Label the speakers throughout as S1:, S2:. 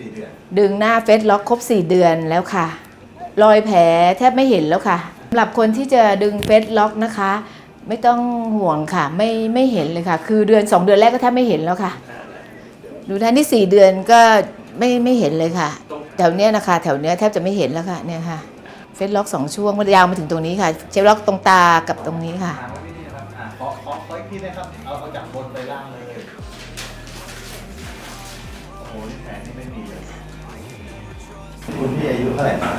S1: สี่เดือน
S2: ดึงหน้าเฟสล็อกครบ 4 เดือนแล้วค่ะ รอยแผลแทบไม่เห็นแล้วค่ะสำหรับคนที่จะดึงเฟสล็อกนะคะ ไม่ต้องห่วงค่ะ ไม่ไม่เห็นเลยค่ะ คือเดือน 2 เดือนแรกก็แทบไม่เห็นแล้วค่ะ ดูท่านที่ 4 เดือนก็ไม่ไม่เห็นเลยค่ะ แถวเนี้ยนะคะ แถวเนี้ยแทบจะไม่เห็นแล้วค่ะเนี่ยค่ะ เฟสล็อกสองช่วงมันยาวมาถึงตรงนี้ค่ะ เชฟล็อกตรงตากับตรงนี้ค่ะ
S1: ถามว่าพี่นี่นะครับอ่าขอขอขออีกทีนะครับ เอาเอาจากบน นี่แผลนี่ไม่มีเลยคุณพี่อายุเท่าไหร่นะ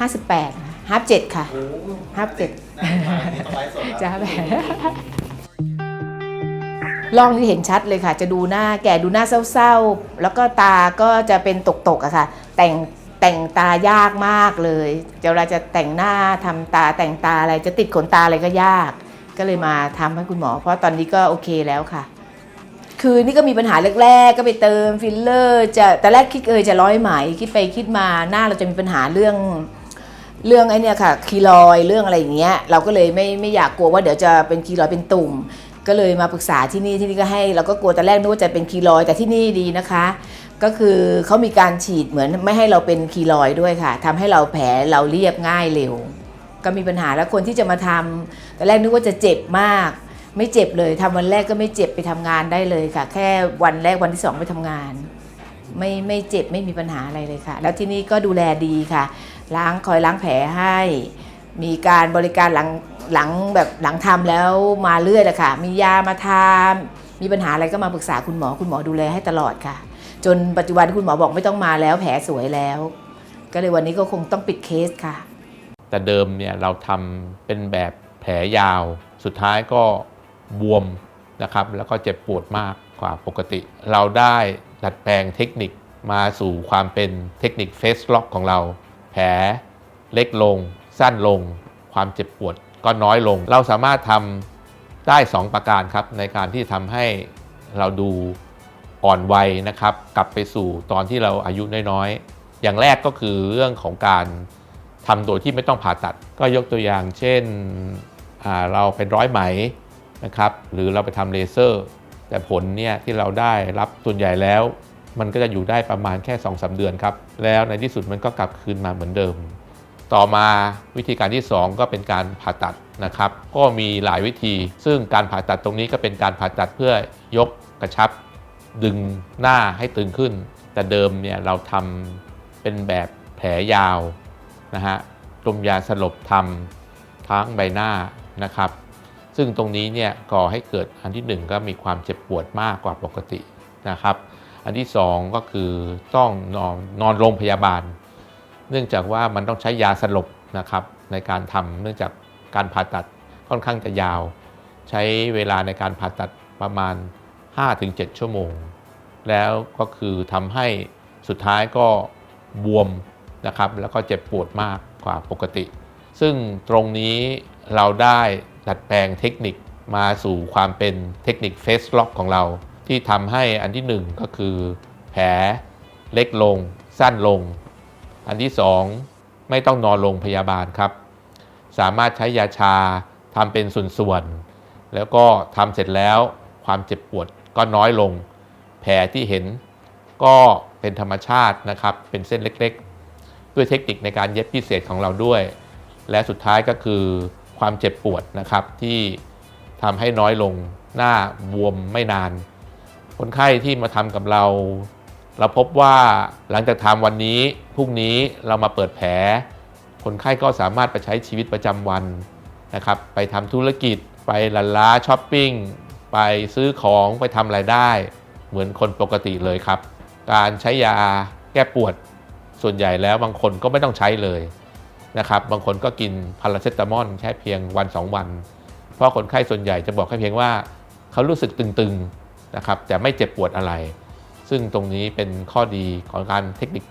S2: 58 57ค่ะ
S1: โอ้โห
S2: ห้าเจ็ด
S1: นั่งมานี่ต้องไลฟ์สดแล้ว
S2: จ้าแหมลองนี่เห็นชัดเลยค่ะ จะดูหน้าแก่ดูหน้าเศร้าๆ แล้วก็ตาก็จะเป็นตกๆอะค่ะ แต่งแต่งตายากมากเลยเวลาจะแต่งหน้าทำตาแต่งตาอะไรจะติดขนตาอะไรก็ยาก ก็เลยมาทำให้คุณหมอ เพราะตอนนี้ก็โอเคแล้วค่ะ คือนี่ก็มีปัญหาแรกๆ ก็ไปเติมฟิลเลอร์ จะแต่แรกคิดเอยจะร้อยไหมคิดไปคิดมาหน้าเราจะมีปัญหาเรื่องเรื่องไอ้นี่ค่ะคีลอยเรื่องอะไรอย่างเงี้ยเราก็เลยไม่ไม่อยากกลัวว่าเดี๋ยวจะเป็นคีลอยเป็นตุ่ม ก็เลยมาปรึกษาที่นี่ที่นี่ก็ให้ เราก็กลัวแต่แรกนึกว่าจะเป็นคีลอยแต่ที่นี่ดีนะคะ ก็คือเขามีการฉีดเหมือนไม่ให้เราเป็นคีลอยด์ด้วยค่ะทำให้เราแผลเราเรียบง่ายเร็ว ก็มีปัญหาแล้วคนที่จะมาทำแต่แรกนึกว่าจะเจ็บมาก ไม่เจ็บเลยทำวันแรกก็ไม่เจ็บไปทำงานได้เลยค่ะ แค่วันแรกวันที่สองไปทำงาน ไม่ไม่เจ็บไม่มีปัญหาอะไรเลยค่ะ แล้วที่นี่ก็ดูแลดีค่ะ ล้างคอยล้างแผลให้ มีการบริการหลังหลังแบบหลังทำแล้วมาเรื่อยเลยค่ะ มียามาทานมีปัญหาอะไรก็มาปรึกษาคุณหมอคุณหมอดูแลให้ตลอดค่ะ จนปัจจุบันคุณหมอบอกไม่ต้องมาแล้วแผลสวยแล้ว ก็เลยวันนี้ก็คงต้องปิดเคสค่ะ
S3: แต่เดิมเนี่ยเราทำเป็นแบบแผลยาวสุดท้ายก็ บวมนะครับแล้วก็เจ็บปวดมากกว่าปกติ เราได้ดัดแปลงเทคนิคมาสู่ความเป็นเทคนิคเฟสล็อกของเรา แผลเล็กลง สั้นลง ความเจ็บปวดก็น้อยลง เราสามารถทำได้ 2 ประการครับ ในการที่ทำให้เราดูอ่อนวัยนะครับ กลับไปสู่ตอนที่เราอายุน้อยๆ อย่างแรกก็คือเรื่องของการทำโดยที่ไม่ต้องผ่าตัด ก็ยกตัวอย่าง เช่นเราเป็นร้อยไหม นะครับ หรือเราไปทำเลเซอร์ แต่ผลเนี่ยที่เราได้รับส่วนใหญ่แล้ว มันก็จะอยู่ได้ประมาณแค่2อสเดือนครับ แล้วในที่สุดมันก็กลับคืนมาเหมือนเดิม ต่อมาวิธีการที่ 2 ก็เป็นการผ่าตัดนะครับ ก็มีหลายวิธี ซึ่งการผ่าตัดตรงนี้ก็เป็นการผ่าตัดเพื่อยกกระชับ ดึงหน้าให้ตึงขึ้น แต่เดิมเนี่ยเราทำเป็นแบบแผลยาวนะฮะดมยาสลบทำทั้งใบหน้านะครับ ซึ่งตรงนี้เนี่ยก่อให้เกิดอันที่หนึ่งก็มีความเจ็บปวดมากกว่าปกตินะครับ อันที่สองก็คือต้องนอนนอนโรงพยาบาล เนื่องจากว่ามันต้องใช้ยาสลบนะครับในการทำเนื่องจากการผ่าตัดค่อนข้างจะยาว ใช้เวลาในการผ่าตัดประมาณ 5-7 ชั่วโมง แล้วก็คือทำให้สุดท้ายก็บวมนะครับแล้วก็เจ็บปวดมากกว่าปกติ ซึ่งตรงนี้เราได้ ดัดแปลงเทคนิคมาสู่ความเป็นเทคนิคเฟสล็อกของเรา ที่ทำให้อันที่หนึ่งก็คือ แผลเล็กลง สั้นลง อันที่สองไม่ต้องนอนโรงพยาบาลครับ สามารถใช้ยาชาทำเป็นส่วนๆ แล้วก็ทำเสร็จแล้วความเจ็บปวดก็น้อยลง แผลที่เห็นก็เป็นธรรมชาตินะครับ เป็นเส้นเล็กๆ ด้วยเทคนิคในการเย็บพิเศษของเราด้วย และสุดท้ายก็คือ ความเจ็บปวดนะครับที่ทำให้น้อยลงหน้าบวมไม่นาน คนไข้ที่มาทำกับเรา เราพบว่าหลังจากทำวันนี้พรุ่งนี้เรามาเปิดแผล คนไข้ก็สามารถไปใช้ชีวิตประจำวันนะครับไปทำธุรกิจ ไปลันล้าช้อปปิ้งไปซื้อของไปทำรายได้ เหมือนคนปกติเลยครับ การใช้ยาแก้ปวดส่วนใหญ่แล้วบางคนก็ไม่ต้องใช้เลย นะครับบางคนก็กินพาราเซตามอลแค่เพียงวัน 2 วัน เพราะคนไข้ส่วนใหญ่จะบอกแค่เพียงว่าเขารู้สึกตึงๆนะครับแต่ไม่เจ็บปวดอะไร ซึ่งตรงนี้เป็นข้อดีของการเทคนิค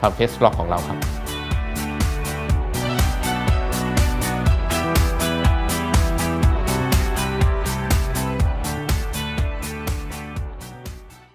S3: ทำเฟสล็อกของเราครับ